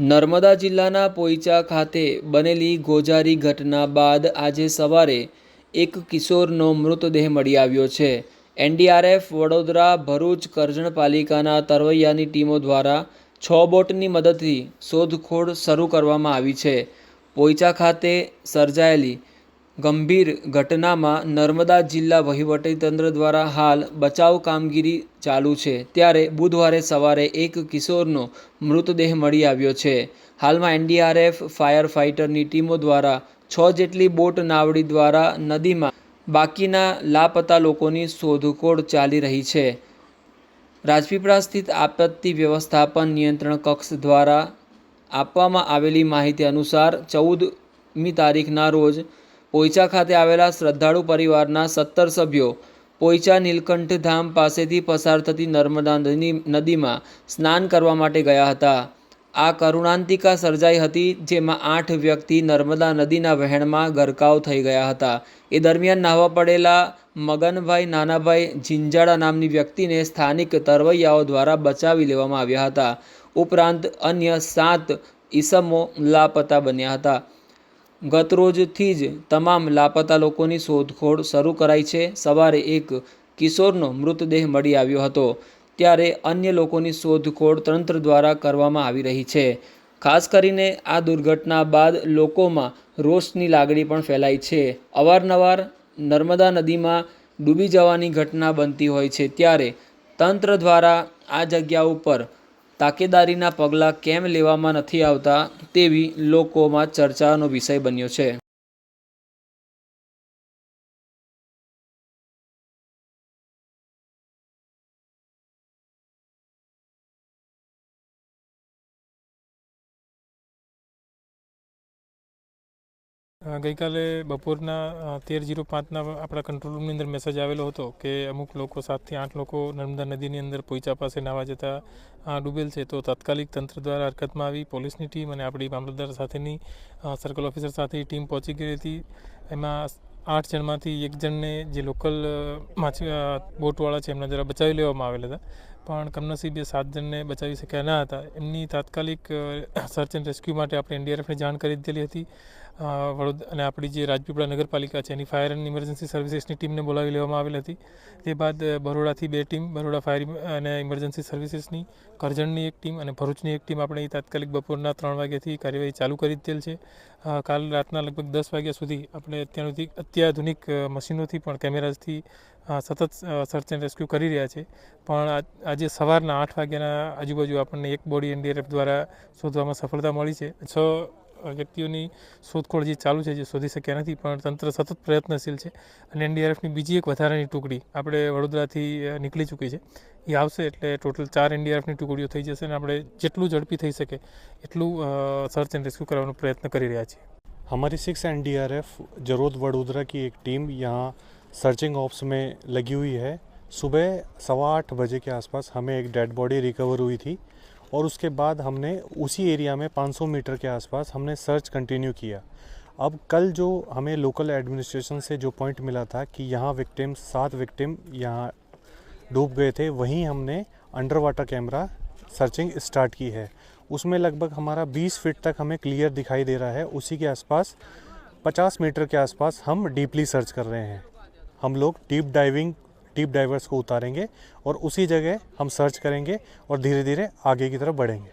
નર્મદા જિલ્લાના પોઈચા ખાતે બનેલી ગોજારી ઘટના બાદ આજે સવારે એક કિશોરનો મૃતદેહ મળી આવ્યો છે. એનડીઆરએફ, વડોદરા, ભરૂચ કરજણ પાલિકાના તરવૈયાની ટીમો દ્વારા છ બોટની મદદથી શોધખોળ શરૂ કરવામાં આવી છે. પોઈચા ખાતે સર્જાયેલી ગંભીર ઘટનામાં નર્મદા જિલ્લા વહીવટીતંત્ર દ્વારા હાલ બચાવ કામગીરી ચાલુ છે. ત્યારે બુધવારે સવારે એક કિશોરનો મૃતદેહ મળી આવ્યો છે. હાલમાં એનડીઆરએફ, ફાયર ફાઇટરની ટીમો દ્વારા છ જેટલી બોટ નાવડી દ્વારા નદીમાં બાકીના લાપતા લોકોની શોધખોળ ચાલી રહી છે. રાજપીપળા સ્થિત આપત્તિ વ્યવસ્થાપન નિયંત્રણ કક્ષ દ્વારા આપવામાં આવેલી માહિતી અનુસાર ચૌદમી તારીખના રોજ પોઈચા ખાતે આવેલા શ્રદ્ધાળુ પરિવારના સત્તર સભ્યો પોઈચા નીલકંઠ ધામ પાસેથી પસાર થતી નર્મદા નદી- નદીમાં સ્નાન કરવા માટે ગયા હતા. આ કરુણાંતિકા સર્જાઈ હતી, જેમાં આઠ વ્યક્તિ નર્મદા નદીના વહેણમાં ગરકાવ થઈ ગયા હતા. એ દરમિયાન નાહવા પડેલા મગનભાઈ, નાનાભાઈ ઝીંઝાડા નામની વ્યક્તિને સ્થાનિક તરવૈયાઓ દ્વારા બચાવી લેવામાં આવ્યા હતા. ઉપરાંત અન્ય સાત ઈસમો લાપતા બન્યા હતા. ગતરોજથી જ તમામ લાપતા લોકોની શોધખોળ શરૂ કરાઈ છે. સવારે એક કિશોરનો મૃતદેહ મળી આવ્યો હતો, ત્યારે અન્ય લોકોની શોધખોળ તંત્ર દ્વારા કરવામાં આવી રહી છે. ખાસ કરીને આ દુર્ઘટના બાદ લોકોમાં રોષની લાગણી પણ ફેલાઈ છે. અવારનવાર નર્મદા નદીમાં ડૂબી જવાની ઘટના બનતી હોય છે, ત્યારે તંત્ર દ્વારા આ જગ્યા ઉપર તાકેદારીના પગલાં કેમ લેવામાં નથી આવતા તેવી લોકોમાં ચર્ચાનો વિષય બન્યો છે. ગઈકાલે બપોરના તેર જીરો પાંચના આપણા કંટ્રોલ રૂમની અંદર મેસેજ આવેલો હતો કે અમુક લોકો સાતથી આઠ લોકો નર્મદા નદીની અંદર પોઈચા પાસે નાવા જતા ડૂબેલ છે. તો તાત્કાલિક તંત્ર દ્વારા હરકતમાં આવી પોલીસની ટીમ અને આપણી મામલતદાર સાથેની સર્કલ ઓફિસર સાથે ટીમ પહોંચી ગઈ હતી. એમાં આઠ જણમાંથી એક જણને જે લોકલ માછી બોટવાળા છે એમના દ્વારા બચાવી લેવામાં આવેલા હતા. પણ કમનસીબે સાત જણને બચાવી શક્યા ન હતા. એમની તાત્કાલિક સર્ચ એન્ડ રેસ્ક્યુ માટે આપણે એનડીઆરએફને જાણ કરી દીધેલી હતી. અ, વડોદ અને આપણી જે રાજપીપળા નગરપાલિકા છે એની ફાયર એન્ડ ઇમરજન્સી સર્વિસીસની ટીમને બોલાવી લેવામાં આવેલી હતી. તે બાદ બરોડાથી બે ટીમ બરોડા ફાયર અને ઇમરજન્સી સર્વિસીસની કરજણની એક ટીમ અને ભરૂચની એક ટીમ આપણે તાત્કાલિક બપોરના ત્રણ વાગ્યાથી કાર્યવાહી ચાલુ કરી દીધેલ છે. કાલ રાતના લગભગ દસ વાગ્યા સુધી આપણે અત્યારથી અત્યાધુનિક મશીનોથી પણ કેમેરાઝથી સતત સર્ચ એન્ડ રેસ્ક્યુ કરી રહ્યા છે. પણ આજે સવારના આઠ વાગ્યાના આજુબાજુ આપણને એક બોડી એનડીઆરએફ દ્વારા શોધવામાં સફળતા મળી છે. છ વ્યક્તિઓની શોધખોળ જે ચાલુ છે જે શોધી શક્યા નથી પણ તંત્ર સતત પ્રયત્નશીલ છે અને એનડીઆરએફની બીજી એક વધારાની ટુકડી આપણે વડોદરાથી અ, નીકળી ચૂકી છે એ આવશે એટલે ટોટલ ચાર એનડીઆરએફની ટુકડીઓ થઈ જશે અને આપણે જેટલું ઝડપી થઈ શકે એટલું સર્ચ એન્ડ રેસ્ક્યુ કરવાનો પ્રયત્ન કરી રહ્યા છીએ हमारी six N D R F Jarod Vadodara की एक टीम यहाँ सर्चिंग ऑप्स में लगी हुई है सुबह सवा आठ बजे के आसपास हमें एक डेड बॉडी रिकवर हुई थी और उसके बाद हमने उसी एरिया में 500 मीटर के आसपास हमने सर्च कंटिन्यू किया। अब कल जो हमें लोकल एडमिनिस्ट्रेशन से जो पॉइंट मिला था कि यहाँ विक्टिम सात विक्टिम यहाँ डूब गए थे, वहीं हमने under water camera searching start की है। उसमें लगभग हमारा 20 फीट तक हमें क्लियर दिखाई दे रहा है। उसी के आसपास 50 मीटर के आसपास हम डीपली सर्च कर रहे हैं। हम लोग डीप डाइविंग डीप डाइवर्स को उतारेंगे और उसी जगह हम सर्च करेंगे और धीरे धीरे आगे की तरफ बढ़ेंगे